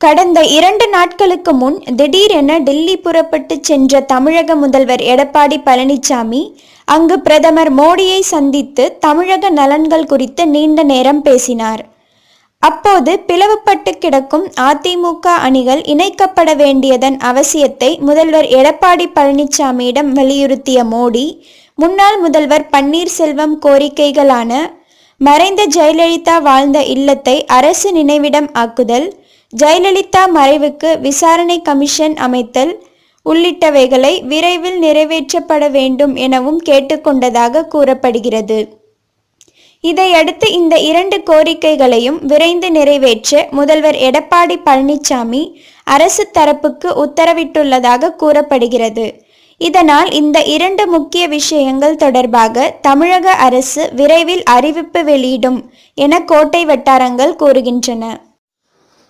கடந்த இரண்டு நாட்களுக்கு முன் திடீரென டெல்லி புறப்பட்டு சென்ற தமிழக முதல்வர் எடப்பாடி பழனிசாமி அங்கு பிரதமர் மோடியை சந்தித்து தமிழக நலன்கள் குறித்து நீண்ட நேரம் பேசினார். அப்போது பிளவுபட்டு கிடக்கும் அதிமுக அணிகள் இணைக்கப்பட வேண்டியதன் அவசியத்தை முதல்வர் எடப்பாடி பழனிசாமியிடம் வலியுறுத்திய மோடி முன்னாள் முதல்வர் பன்னீர்செல்வம் கோரிக்கைகளான மறைந்த ஜெயலலிதா வாழ்ந்த இல்லத்தை அரசு நினைவிடம் ஆக்குதல் ஜெயலலிதா மறைவுக்கு விசாரணை கமிஷன் அமைத்தல் உள்ளிட்டவைகளை விரைவில் நிறைவேற்றப்பட வேண்டும் எனவும் கேட்டுக்கொண்டதாக கூறப்படுகிறது. இதையடுத்து இந்த இரண்டு கோரிக்கைகளையும் விரைந்து நிறைவேற்ற முதல்வர் எடப்பாடி பழனிசாமி அரசு தரப்புக்கு உத்தரவிட்டுள்ளதாக கூறப்படுகிறது. இதனால் இந்த இரண்டு முக்கிய விஷயங்கள் தொடர்பாக தமிழக அரசு விரைவில் அறிவிப்பு வெளியிடும் என கோட்டை வட்டாரங்கள் கூறுகின்றன.